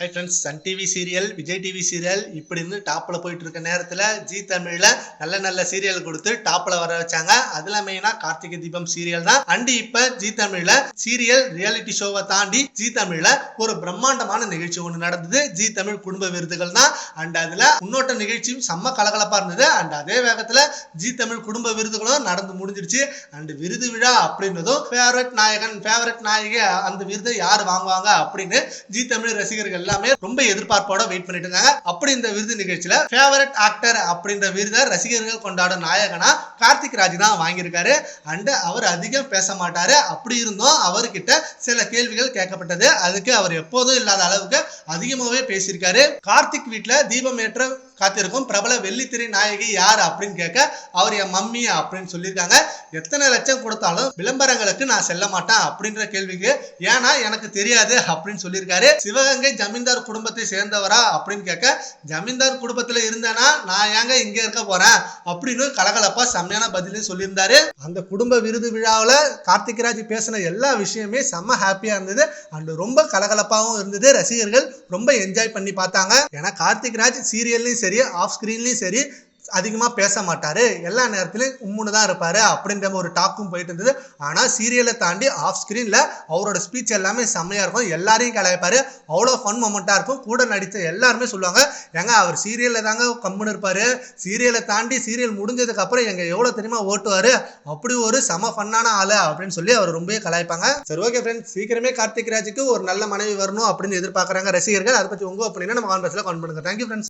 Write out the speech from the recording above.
Hi friends Sun TV serial Vijay TV serial இப்படின்னு டாப்பில் போயிட்டு இருக்க நேரத்தில் ஜி தமிழில் நல்ல நல்ல சீரியல் கொடுத்து டாப்பில் வர வச்சாங்க. அதில் மெயினாக கார்த்திகை தீபம் சீரியல் தான். அண்ட் இப்போ ஜி தமிழில் சீரியல் ரியாலிட்டி ஷோவை தாண்டி ஜி தமிழில் ஒரு பிரம்மாண்டமான நிகழ்ச்சி ஒன்று நடந்தது. ஜி தமிழ் குடும்ப விருதுகள் தான். அண்ட் அதில் முன்னோட்ட நிகழ்ச்சியும் செம்ம கலகலப்பாக இருந்தது. அண்ட் அதே வேகத்தில் ஜி தமிழ் குடும்ப விருதுகளும் நடந்து முடிஞ்சிருச்சு. அண்ட் விருது விழா அப்படின்னதும் ஃபேவரட் நாயகன் ஃபேவரட் நாயகி அந்த விருதை யார் வாங்குவாங்க அப்படின்னு ஜி தமிழ் ரசிகர்கள் எல்லாமே ரொம்ப எதிர்பார்ப்போட வெயிட் பண்ணிட்டு இருக்காங்க அப்படி இந்த விருது நிகழ்ச்சியில ஃபேவரட் ஆக்டர் அப்படின்ற விருதை ரசிகர்கள் கொண்டாடும் நாயகனா கார்த்திக் ராஜ் தான் வாங்கியிருக்காரு. அண்ட் அவர் அதிகம் பேச மாட்டாரு. அப்படி இருந்தும் அவர்கிட்ட சில கேள்விகள் கேட்கப்பட்டது. அதுக்கு அவர் எப்போதும் இல்லாத அளவுக்கு அதிகமாகவே பேசியிருக்காரு. கார்த்திக் வீட்டில் தீபம் ஏற்ற காத்திருக்கும். பிரபல வெள்ளித்திரை நாயகி யார் அப்படின்னு கேட்க அவர் என் மம்மி அப்படின்னு சொல்லியிருக்காங்க. எத்தனை லட்சம் கொடுத்தாலும் விளம்பரங்களுக்கு நான் செல்ல மாட்டேன் அப்படின்ற கேள்விக்கு ஏன்னா எனக்கு தெரியாது அப்படின்னு சொல்லியிருக்காரு. சிவகங்கை ஜமீன்தார் குடும்பத்தை சேர்ந்தவரா அப்படின்னு கேட்க ஜமீன்தார் குடும்பத்தில் இருந்தேன்னா நான் ஏங்க இங்கே இருக்க போறேன் அப்படின்னு கலகலப்பா செம்மையான பதிலையும் சொல்லியிருந்தாரு. அந்த குடும்ப விருது விழாவில் கார்த்திகராஜ் பேசின எல்லா விஷயமே செம்ம ஹாப்பியா இருந்தது. அண்ட் ரொம்ப கலகலப்பாகவும் இருந்தது. ரசிகர்கள் ரொம்ப என்ஜாய் பண்ணி பார்த்தாங்க. ஏன்னா கார்த்திக்ராஜ் சீரியல்லையும் சரி ஆஃப் ஸ்க்ரீன்லையும் சரி அதிகமாக பேச மாட்டார். எல்லா நேரத்துலையும் உம்முன்னு தான் இருப்பார் அப்படின்ற ஒரு டாக்கும் போயிட்டு இருந்தது. ஆனால் சீரியலை தாண்டி ஆஃப் ஸ்க்ரீனில் அவரோட ஸ்பீச் எல்லாமே செம்மையாக இருக்கும். எல்லாரையும் கலாய்ப்பார். அவ்வளோ ஃபன் மொமெண்ட்டாக இருக்கும். கூட நடித்த எல்லாருமே சொல்லுவாங்க ஏங்க அவர் சீரியலில் தாங்க கம்முன்னு இருப்பார். சீரியலை தாண்டி சீரியல் முடிஞ்சதுக்கப்புறம் எங்கள் எவ்வளோ தெரியுமா ஓட்டுவார்? அப்படி ஒரு செம ஃபன்னான ஆள் அப்படின்னு சொல்லி அவர் ரொம்பவே கலாய்ப்பாங்க. சரி ஓகே ஃப்ரெண்ட்ஸ் சீக்கிரமே கார்த்திக் ராஜுக்கு ஒரு நல்ல மனைவி வரணும் அப்படின்னு எதிர்பார்க்குறாங்க ரசிகர்கள். அதை பற்றி உங்கள் ஒப்பீனியனை நம்ம கான்வர்ஸில் கான் பண்ணுங்க. Thank you friends